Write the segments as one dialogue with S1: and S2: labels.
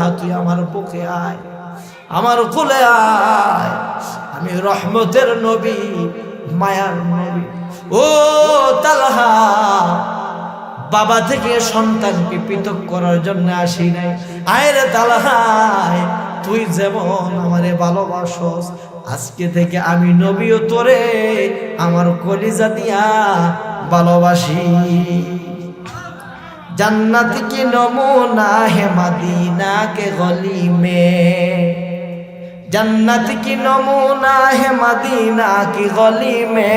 S1: তালহা তুই আমার বুকে আয়, আমার কোলে আয়। আমি রহমতের নবী, মায়ার নবী। ও তালহা, বাবা থেকে সন্তানকে পৃথক করার জন্য আসি নাই। আয়রে তালহায় তুই যেমন আমারে ভালোবাসস, আজকে থেকে আমি নবীও তোরে, আমার কলিজা দিয়া ভালোবাসি। জান্নাত কি নমুনা হে মাদিনা কে গলি মে জান্নাত কি নমুনা হে মাদিনা কি গলি মে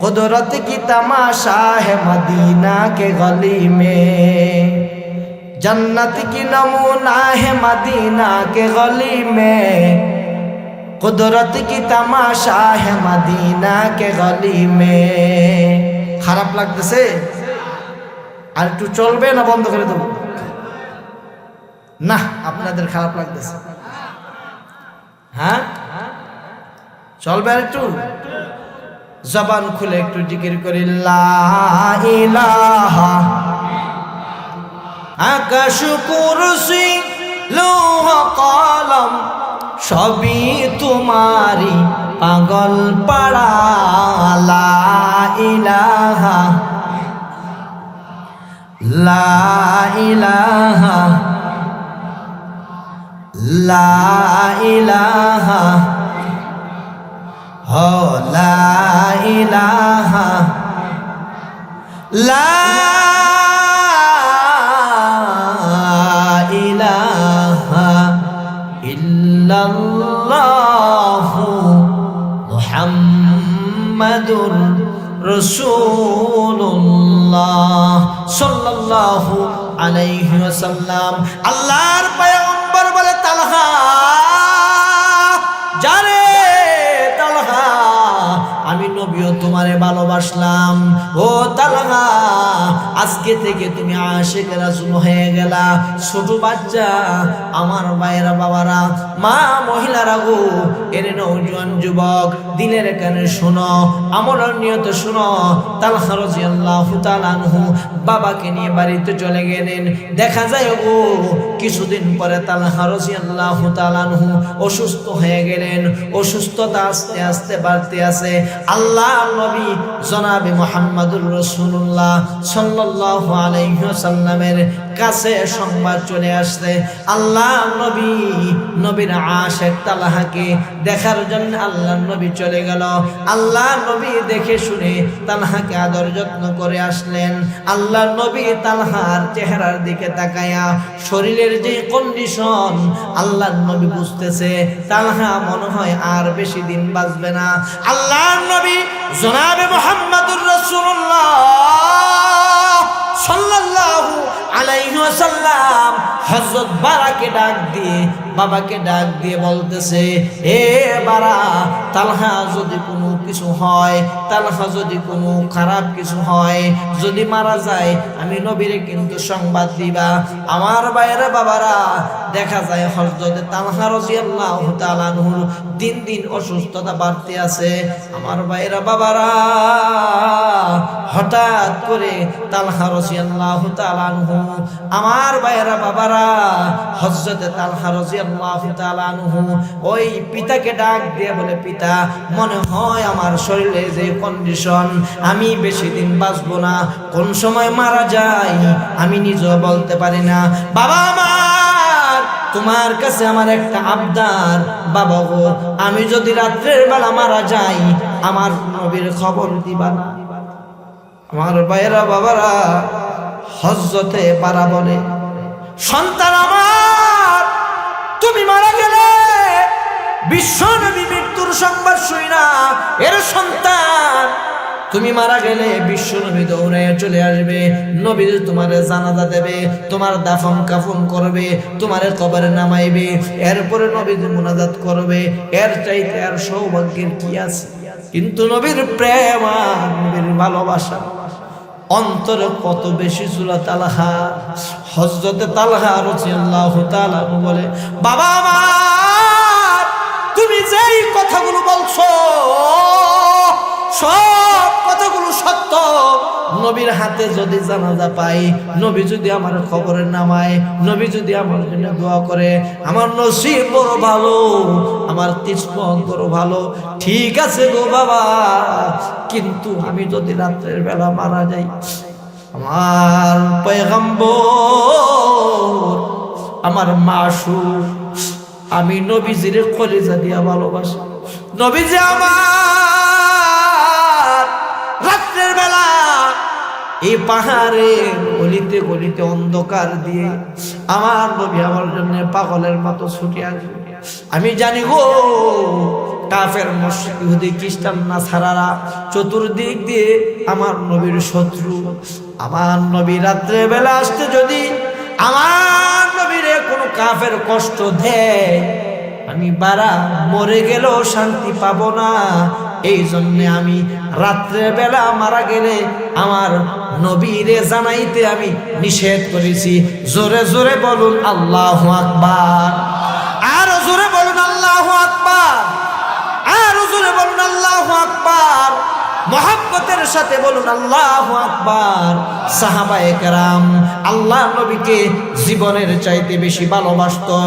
S1: কুদরত কি তামাশা হে মাদিনা কে গলি মে জান্নাত কি নমুনা হে মাদিনা কে গলি মে কুদরত কি তামাশা হে মাদিনা কে গলি মে খারাপ লাগতেছে? আর একটু চলবে না বন্ধ করে দেবো? না, আপনাদের খারাপ লাগতেছে। হ্যাঁ? চলবে আর একটু? জবান খুলে একটু জিকির করি ইলাহা। আকাশ কুরসি, লৌহ কলম, সবই তোমারি পাগল পাড়া। লা লা ইলাহা লা ইলাহা হো লা ইলাহা লা ইলাহা ইল্লাল্লাহু মুহাম্মাদুর রসুল্লাহ সাল্লাল্লাহু আলাইহি ওয়াসাল্লাম আল্লাহর পয়গম্বর বলে তালহা। জানে তালহা নবীও তোমারে ভালোবাসলাম। ও তালহা, আজকে থেকে তুমি আশেখ রাসূল হয়ে গেলা। ছোট বাচ্চা, আমার ভাইয়েরা বাবারা, মা মহিলারা গো, এর নৌজওয়ান যুবক দিনের কানে শোনো আমল নিয়ত শোনো। তালহা রাদিয়াল্লাহু তাআলা আনহু বাবাকে নিয়ে বাড়িতে চলে গেলেন। দেখা যায় গো, কিছুদিন পরে তালহা রাদিয়াল্লাহু তাআলা আনহু অসুস্থ হয়ে গেলেন। অসুস্থতা আস্তে আস্তে বাড়তে আছে। আল্লাহ নবী জনাবে মোহাম্মদুর রসুল্লাহ সাল্লাহ আলাইহি ওয়াসাল্লামের কাছে সংবাদ চলে আসছে। আল্লাহ নবী, নবীর আশেক তালাহাকে দেখার জন্য আল্লাহ নবী চলে গেল। আল্লাহ নবী দেখে শুনে তালহাকে আদর যত্ন করে আসলেন। আল্লাহ নবী তালহার চেহারার দিকে তাকায়া শরীরের যে কন্ডিশন আল্লাহ নবী বুঝতেছে, তালহা মনে হয় আর বেশি দিন বাঁচবে না। আল্লাহ নবী জনাবে মোহাম্মদুর রসুল্লাহ সাল্লাল্লাহু আলাইহি ওয়াসাল্লাম হযরত বারাকে ডাক দিয়ে, বাবাকে ডাক দিয়ে বলতেছে, এ বারা, তালহা যদি কোনো কিছু হয় তালহা যদি কোনো খারাপ কিছু হয়, যদি মারা যায়, আমি নবীরে কিন্তু সংবাদ দিবা। আমার বাইরে বাবারা, দেখা যায় হযরতে তালহা রাদিয়াল্লাহু তাআলা দিন দিন অসুস্থতা বাড়তে আছে। আমার বাইরে বাবারা, হঠাৎ করে তালহা রাদিয়াল্লাহু তাআলা আমার বাইরা বাবারা, হযরতে তালহা রাদিয়াল্লাহু তাআলা ওই পিতাকে ডাক দিয়ে বলে, পিতা, মনে হয় আমার শরীরে যে কন্ডিশন আমি বেশি দিন বাঁচবো না। কোন সময় মারা যাই আমি নিজেও বলতে পারি না। বাবা আমার, তোমার কাছে আমার একটা আবদার। বাবা গো, আমি যদি রাত্রের বেলা মারা যাই, আমার নবীর খবর দিবা না। আমার ভাইয়েরা, বাবারা হজরতে পারা বলে। সন্তান আমার বিশ্ব নবী মৃত্যুর সংবাদ শুই না। এর সন্তান। তুমি মারা গেলে বিশ্ব নবী দৌড়ে চলে আসবে। নবী তোমার জানাজা দেবে, তোমার দাফন কাফন করবে, তোমার কবরে নামাইবে, এরপরে নবী মোনাজাত করবে, এর চাইতে আর সৌভাগ্যের কি আছে? কিন্তু নবীর প্রেম নবীর ভালোবাসা অন্তরে কত বেশি ছিল তালহা হজরতে তালহা রচিয়াল্লাহ তাআলা বলে, বাবা যেই কথাগুলো বলছো? সব কথাগুলো সত্য। নবীর হাতে যদি জানাজা পাই, নবী যদি আমার খবরে নামায়, নবী যদি আমার জন্য দোয়া করে, আমার নসিব বড় ভালো, আমার কিসমত বড় ভালো। ঠিক আছে গো বাবা, কিন্তু আমি যদি রাত্রের বেলা মারা যাই, আমার পয়গম্বর, আমার মাসু আমি নবীজির কলিজা দিয়া ভালোবাসি। নবীজি আমার রাত্রের বেলা এই পাহাড়ে গলিতে গলিতে অন্ধকার দিয়ে আমার নবী আমার জন্য পাগলের মতো ছুটে আসবে। আমি জানি গো, কাফের মসজিদ খ্রিস্টান না ছাড়ারা চতুর্দিক দিয়ে আমার নবীর শত্রু। আমার নবী রাত্রে বেলা আসতে যদি আমার কাফের কষ্ট দেয়। আমি বারা মরে গেলেও শান্তি পাবো না। এই জন্যে আমি রাত্রে বেলা মারা গেলে আমার নবীরে জানাইতে আমি নিষেধ করেছি। জোরে জোরে বলুন আল্লাহ আকবার। আরও জোরে বলুন আল্লাহ আকবার। আরও জোরে বলুন আল্লাহ আকবার। মহাব্বতের সাথে বলুন আল্লাহ আকবার। সাহাবায়ে কেরাম আল্লাহ নবীকে জীবনের চাইতে বেশি ভালোবাসতো।